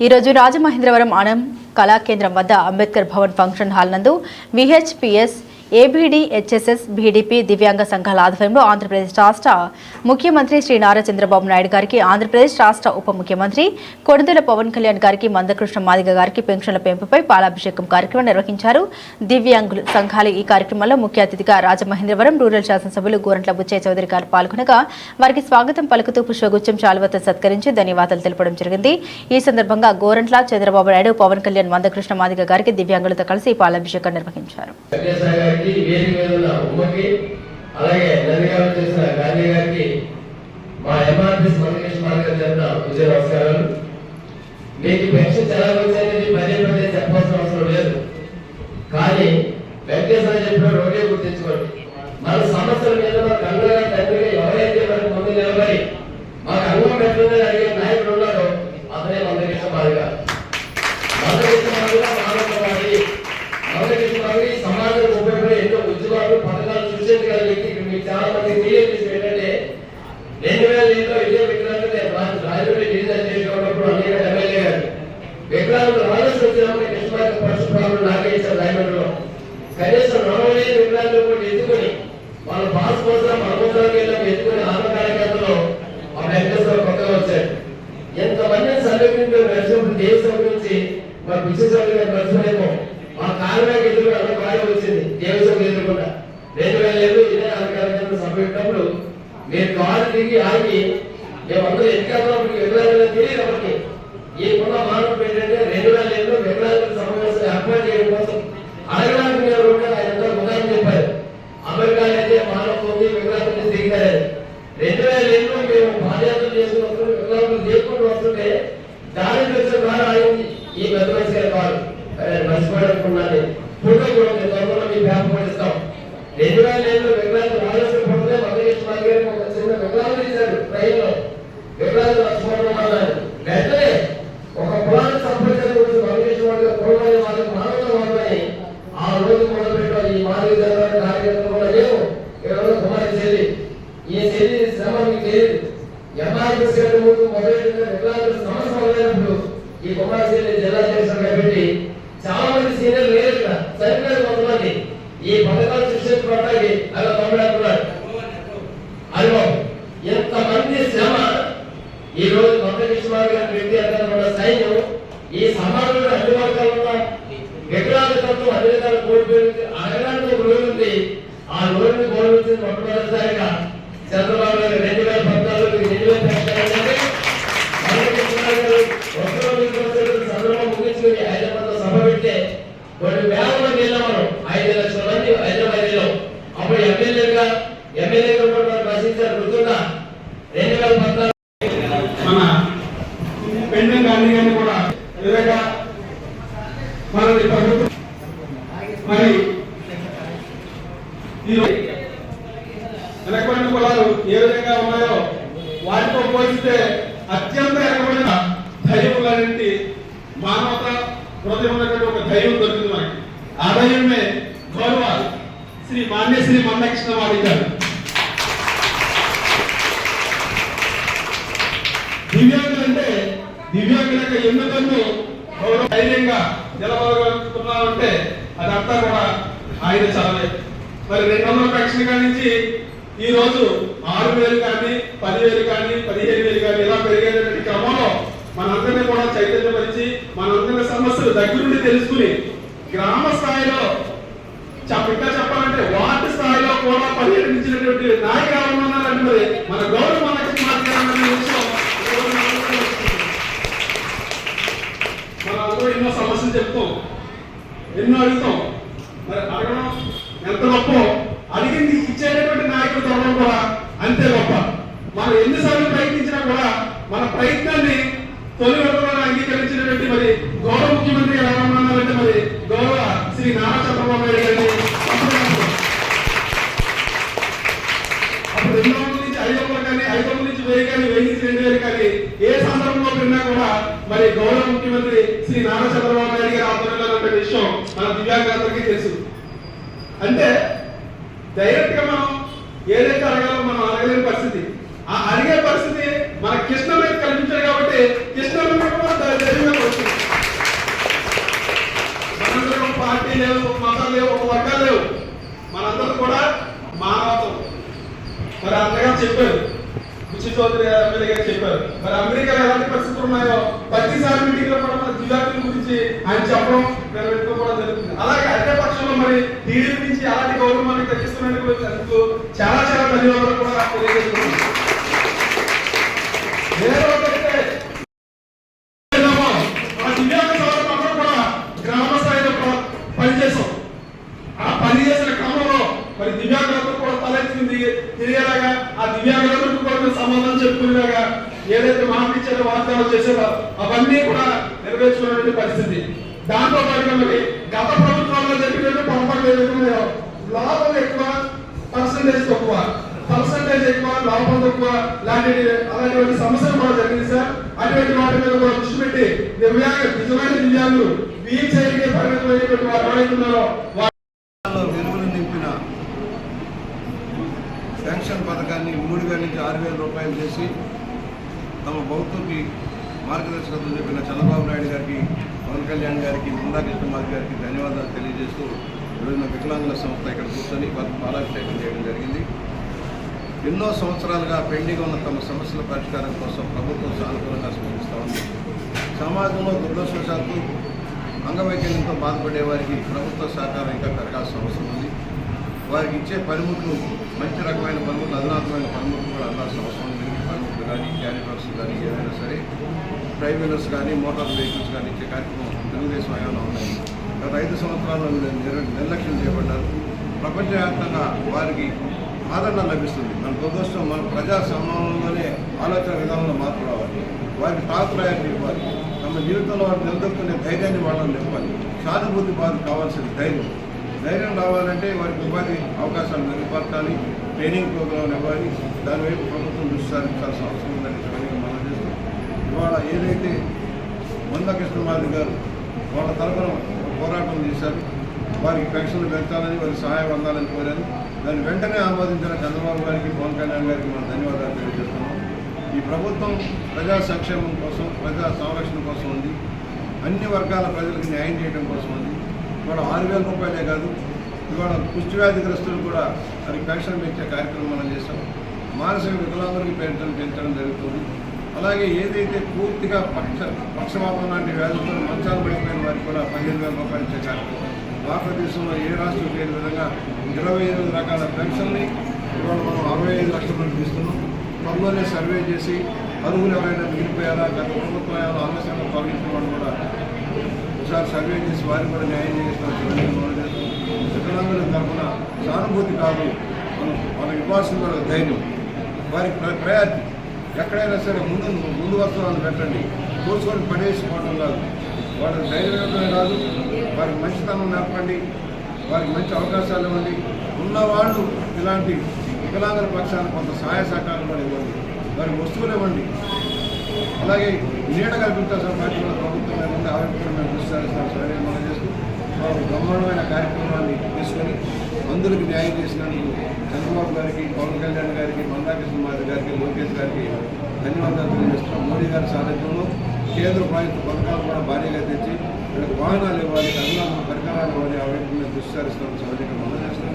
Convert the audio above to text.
ఈరోజు రాజమహేంద్రవరం ఆనం కళాకేంద్రం వద్ద Ambedkar Bhavan function hall నందు విహెచ్పిఎస్ ఏబీడీ హెచ్ఎస్ఎస్ బీడీపీ దివ్యాంగ సంఘాల ఆధ్వర్యంలో ఆంధ్రప్రదేశ్ రాష్ట్ర ముఖ్యమంత్రి శ్రీ నారా చంద్రబాబు నాయుడు గారికి ఆంధ్రప్రదేశ్ రాష్ట్ర ఉప ముఖ్యమంత్రి కొడుదల పవన్ కళ్యాణ్ గారికి మందకృష్ణ మాదిగ గారికి పెన్షన్ల పెంపుపై పాలాభిషేకం కార్యక్రమం నిర్వహించారు. దివ్యాంగుల సంఘాలు ఈ కార్యక్రమంలో ముఖ్య అతిథిగా రాజమహేంద్రవరం రూరల్ శాసనసభ్యులు గోరంట్ల బుచ్చయ్య చౌదరి గారు పాల్గొనగా వారికి స్వాగతం పలుకుతూ పుష్పగుచ్చం చాలువతో సత్కరించి ధన్యవాదాలు తెలపడం జరిగింది. ఈ సందర్భంగా గోరంట్ల చంద్రబాబు నాయుడు పవన్ కళ్యాణ్ మందకృష్ణ మాదిగ గారికి దివ్యాంగులతో కలిసి పాలాభిషేకం నిర్వహించారు. గారికి వేదిక మీద ఉన్న ఉమ్మకి అలాగే నందిగారు చేసిన గాంధీ గారికి మా ఎంఆర్పిఎస్ మందకృష్ణ మార్గం తరఫున విజయ నమస్కారాలు. మీకు పెన్షన్ ఎలా వచ్చేది పదే పదే చెప్పాల్సిన అవసరం లేదు. కానీ వెంకటేశ్వర చెప్పిన ఒకటే గుర్తించుకోండి. మన సమస్యల మీద మన కంగగా తండ్రిగా ఎవరైతే మనకు ముందు నిలబడి మాకు అంగం పెట్టిందని అడిగే నాయకుడు ఉన్నాడో అతనే మందకృష్ణ మార్గ మందకృష్ణ మార్గ మానవవాది మందకృష్ణ మార్గ ఈ సమాజం ఉపయోగపడే ఎన్నో ఉద్యోగాలు పథకాలు చూసేది మీకు చాలా మంది ఏంటంటే రెండు వేల ఏడులో ఇదే అనేక ఎమ్మెల్యే గారు. వచ్చినప్పుడు నాకే ఇచ్చారు రాయమండ్రిలో. కనీసం నలభై కూడా ఎత్తుకొని వాళ్ళ పాస్ కోసం ఎత్తుకొని ఆ వెంకటేశ్వర కొత్తగా నడిచినప్పుడు దేశం గురించి మా పిచ్చిస్వామి గారు మీరు కాలు తిరిగి ఆగి మేమందరూ ఎన్నికప్పుడు వివరాలు తెలియదు అప్పటికి. ఈ కుల మానవుడు ఏంటంటే రెండు వేల ఏడులో వివరాలు సమావేశం ఏర్పాటు చేయడం కోసం అడగడానికి మీరు ఉంటే ఆయన ఎంతో ఉదాహరణ చెప్పారు అమెరికా అయితే మానవ ఉంది వికలాంగులు దిగారు రెండు వేల ఏడులో మేము పాదయాత్ర చేసుకున్నప్పుడు వికలాంగులు లేకుండా వస్తుంటే దాని వచ్చే కారు ఆగింది ఈ పెద్ద మనిషి గారి కారు మర్చిపోయాలనుకున్నాను ఫోటో కూడా మేము త్వరలో మీ పేపర్ కూడా ఇస్తాం రెండు వేల ఏడులో వికలాంగులు రావాల్సిన పడితే మధురేశ్వర గారికి ఒక చిన్న వికలాంగులు ఇచ్చారు ట్రైన్లో వికలాంగులు లక్ష్మణ్ అన్నారు వెంటనే ఒక కులాన్ని సంప్రదించిన గురించి మధురేశ్వర గారు కులమైన వాళ్ళకి మానవ వాళ్ళని ఆ రోజు మొదలుపెట్టారు ఈ మానవ జనరల్ కార్యక్రమం కూడా లేవు కేవలం కుమారి చెల్లి ఈ చెల్లి శ్రమ మీకు తెలియదు ఎంఆర్ఎస్ గారి ముందు మొదలెట్టిన వికలాంగుల సమస్య మొదలైనప్పుడు ఈ కుమార్ సీనియర్ జిల్లా చేసిన కాబట్టి చాలా మంది సీనియర్లు లేరు సరిపోయారు కొంతమంది ఈ పథకాలు సృష్టించడానికి అలా తమ్ముడు అంటున్నాడు. అనుభవం ఎంతమంది శ్రమ? ఈ రోజు మొదటి విశ్వనాథ్ గారి వ్యక్తి అక్కడ సైన్యం ఈ సమాజంలో అన్ని వర్గాలు ఉన్న వికలాంగతత్వం అన్ని విధాలు కోల్పోయింది. అడగడానికి ఒక రోజు ఉంది. ఆ రోజుని గౌరవించింది మొట్టమొదటిసారిగా చంద్రబాబు గారు. కొన్ని వేల మంది వెళ్ళాం మనం ఐదు లక్షల మంది హైదరాబాద్ వెళ్ళాం. అప్పుడు ఎమ్మెల్యేగా ఎమ్మెల్యేగా కూడా ప్రశ్నించారు గుర్తుందా రెండు వేల పద్నాలుగు మన కూడా విధంగా మనది ప్రభుత్వం మరి వెనకబడిన కులాలు ఏ విధంగా ఉన్నాయో వాటితో పోలిస్తే అత్యంత వెనకబడిన ధైర్యములన్నింటి మానవత హృదయం ఉన్నటువంటి ఒక ధైర్యం దొరికింది మనకి ఆ ధైర్యమే గౌరవ శ్రీ మాన్యశ్రీ మందకృష్ణ వాడి గారు దివ్యాంగులు అంటే దివ్యాంగుల యొక్క గౌరవ ధైర్యంగా నిలబడగలుగుతున్నామంటే అదంతా కూడా ఆయన చదవే మరి రెండు వందల పెన్షన్ కానించి ఈ రోజు ఆరు వేలు కానీ పదివేలు కానీ పదిహేను వేలు కానీ ఇలా పెరిగేటువంటి క్రమంలో మనందరినీ కూడా చైతన్యపరిచి మనందరి సమస్యలు దగ్గరుండి తెలుసుకుని గ్రామ స్థాయిలో చెప్ప- ఇంకా చెప్పాలంటే వార్డు స్థాయిలో కూడా పర్యటించినటువంటి నాయకులు ఎవరు ఉన్నారంటే మరి. మన గౌరవ మనకి మనం ఎన్నో సమస్యలు చెప్తాం ఎన్నో అడుగుతాం. మరి అడగడం ఎంత గొప్ప? అడిగింది ఇచ్చేటటువంటి నాయకులు దొరకడం కూడా అంతే గొప్ప. మనం ఎన్నిసార్లు ప్రయత్నించినా కూడా మన ప్రయత్నాన్ని తొలి వరకు అంగీకరించినటువంటి మరి మరి గౌరవ ముఖ్యమంత్రి శ్రీ నారా చంద్రబాబు నాయుడు గారి ఆధ్వర్యంలో ఉన్న విషయం మన దివ్యాంగులందరికీ తెలుసు. అంటే డైరెక్ట్గా మనం ఏదైతే అడగాలో మనం అడగలేని పరిస్థితి. ఆ అడిగే పరిస్థితి మన కృష్ణ మీద కనిపించారు కాబట్టి కృష్ణ పార్టీ లేవు మతం లేవు ఒక వర్గాలు లేవు. మనందరం కూడా మానవతం మరి అంతగా చెప్పారు చౌదరి గారు ఎమ్మెల్యే గారు చెప్పారు. మరి అమెరికాలో ఎలాంటి పరిస్థితులు ఉన్నాయో ప్రతిసారి మీటింగ్లో కూడా మన దివ్యాంగుల గురించి ఆయన చెప్పడం నిలబెట్టుకోవడం జరుగుతుంది. అలాగే అదే పక్షంలో మరి టీడీపీ నుంచి అలాంటి మనకి తగ్గిస్తున్నందుకు చాలా చాలా ధన్యవాదాలు కూడా తెలియజేస్తున్నాను వేరే ఒకటైతే ఆ దివ్యాంగ సోదరులందరూ కూడా గ్రామ స్థాయిలో కూడా పనిచేసాం ఆ పని చేసిన క్రమంలో మరి దివ్యాంగులందరూ కూడా తలెత్తింది తిరిగేలాగా ఆ దివ్యాంగులందరికీ కూడా మేము సమాధానం చెప్పుకునేలాగా ఏదైతే మాట ఇచ్చారో వాగ్దానాలు చేశారో అవన్నీ కూడా నెరవేర్చుకునే పరిస్థితి దాంతో పాటుగా మరి గత ప్రభుత్వాల్లో జరిగిన పొరపాట్లు ఏదైతే ఉన్నాయో లాభం ఎక్కువ పర్సంటేజ్ తక్కువ పర్సంటేజ్ ఎక్కువ లాభం తక్కువ లాంటి అలాంటి సమస్యలు కూడా జరిగింది సార్ అటువంటి వాటి మీద కూడా దృష్టి పెట్టి దివ్యాంగ నిజమైన దివ్యాంగులు వీల్ చైర్కి పరిమితమైనటువంటి వారు ఎవరైతున్నారో వెలుగులు నింపిన పెన్షన్ పథకాన్ని మూడు వేల నుంచి ఆరు వేల రూపాయలు చేసి తమ భక్తులకి మార్గదర్శకత్వం చెప్పిన చంద్రబాబు నాయుడు గారికి పవన్ కళ్యాణ్ గారికి బృందా కృష్ణమార్ గారికి ధన్యవాదాలు తెలియజేస్తూ ఈరోజు మా వికలాంగుల సంస్థ ఇక్కడ కూర్చొని వారికి పాలాభిషేకం చేయడం జరిగింది. ఎన్నో సంవత్సరాలుగా పెండింగ్ ఉన్న తమ సమస్యల పరిష్కారం కోసం ప్రభుత్వం సానుకూలంగా స్పందిస్తూ ఉంది. సమాజంలో దురదృష్టవశాత్తు అంగవైకల్యంతో బాధపడే వారికి ప్రభుత్వ సహకారం ఇంకా పెరగాల్సిన అవసరం ఉంది. వారికి ఇచ్చే పనిముట్లు మంచి రకమైన పనిముట్లు అధునాతమైన పనిముట్లు కూడా అందాల్సిన అవసరం ఉంది. పనిముట్లు కానీ క్యానివర్స్ కానీ ఏదైనా సరే డ్రైవ్ వీలర్స్ కానీ మోటార్ వెహికల్స్ కానీ ఇచ్చే కార్యక్రమం తెలుగుదేశం హయాంలో ఉన్నాయి. గత ఐదు సంవత్సరాల్లో నిర్లక్ష్యం చేయబడ్డారు. ప్రపంచవ్యాప్తంగా వారికి ఆదరణ లభిస్తుంది. మన దురదృష్టం మన ప్రజా సమానంలోనే ఆలోచన విధానంలో మార్పు రావాలి. వారికి తాత్రాయాన్ని ఇవ్వాలి. తమ జీవితంలో వారు నిలదొక్కునే ధైర్యాన్ని వాళ్ళని నింపాలి. సానుభూతి వారికి కావాల్సిన ధైర్యం. ధైర్యం రావాలంటే వారికి ఉపాధి అవకాశాలు మెరుగుపరచాలి. ట్రైనింగ్ ప్రోగ్రాం ఇవ్వాలి. దానివైపు ప్రభుత్వం దృష్టి సారించాల్సిన అవసరం ఉందని మనం చేస్తాం ఇవాళ ఏదైతే మంద కృష్ణమాది గారు వాళ్ళ తరఫున పోరాటం చేశారు. వారికి పెన్షన్లు పెంచాలని వారికి సహాయం అందాలని కోరారు. దాన్ని వెంటనే ఆమోదించిన చంద్రబాబు గారికి పవన్ కళ్యాణ్ గారికి మనం ధన్యవాదాలు తెలియజేస్తున్నాం. ఈ ప్రభుత్వం ప్రజా సంక్షేమం కోసం ప్రజా సంరక్షణ కోసం ఉంది. అన్ని వర్గాల ప్రజలకు న్యాయం చేయడం కోసం ఉంది. ఇవాళ ఆరు వేల రూపాయలే కాదు ఇవాళ కుష్టి వ్యాధిగ్రస్తులు కూడా అది పెన్షన్ పెంచే కార్యక్రమం మనం చేస్తాం మానసిక వికలాంగులకి పెన్షన్ పెంచడం జరుగుతుంది. అలాగే ఏదైతే పూర్తిగా పక్ష పక్షవాతం లాంటి వ్యాధులతో మంచాలు పడిపోయిన వారికి కూడా పదిహేను వేల రూపాయలు ఇచ్చే కార్యక్రమం. భారతదేశంలో ఏ రాష్ట్రం లేని విధంగా ఇరవై ఎనిమిది రకాల పెన్షన్ని ఇవాళ మనం అరవై ఐదు లక్షల మందికి ఇస్తున్నాం. త్వరలోనే సర్వే చేసి అరువులు ఎవరైనా మిగిలిపోయారా? గత ప్రభుత్వం ఆలస్యంగా పాలించిన వాళ్ళు కూడా ఒకసారి సర్వే చేసి వారికి కూడా న్యాయం చేస్తాం వికలాంగుల తరఫున సానుభూతి కాదు. మనం మనం ఇవ్వాల్సిన కూడా ధైర్యం. వారికి ప్ర- ప్రయారిటీ. ఎక్కడైనా సరే ముందు ముందు వస్తువులను పెట్టండి. కూర్చొని పడేసుకోవడం కాదు. వాళ్ళకి ధైర్యం కాదు వారికి మంచితనం నేర్పండి వారికి మంచి అవకాశాలు ఇవ్వండి. ఉన్నవాళ్ళు ఇలాంటి వికలాంగుల పక్షాన్ని కొంత సహాయ సహకారం కూడా ఇవ్వండి. వారి వస్తువులు ఇవ్వండి. అలాగే నీడ కల్పించాల్సిన బాధ్యత ప్రభుత్వం మీద ఉంది ఆరోగ్యం మేము దృష్టి సారిస్తాం. సరే మనం చేస్తూ? వారు బ్రహ్మాండమైన కార్యక్రమాన్ని తీసుకొని అందరికి న్యాయం చేసినందుకు చంద్రబాబు గారికి పవన్ కళ్యాణ్ గారికి మందాకృష్ణ మాధవ్ గారికి లోకేష్ గారికి ధన్యవాదాలు తెలియజేస్తున్నాం. మోడీ గారి సారథ్యంలో కేంద్ర ప్రభుత్వ పథకాలు కూడా భారీగా తెచ్చి వాహనాలు ఇవ్వాలి అభివృద్ధి పరికరాలు ఇవ్వాలి అవన్నీ దృష్టి సారిస్తాం సహజంగా మనం చేస్తున్నాం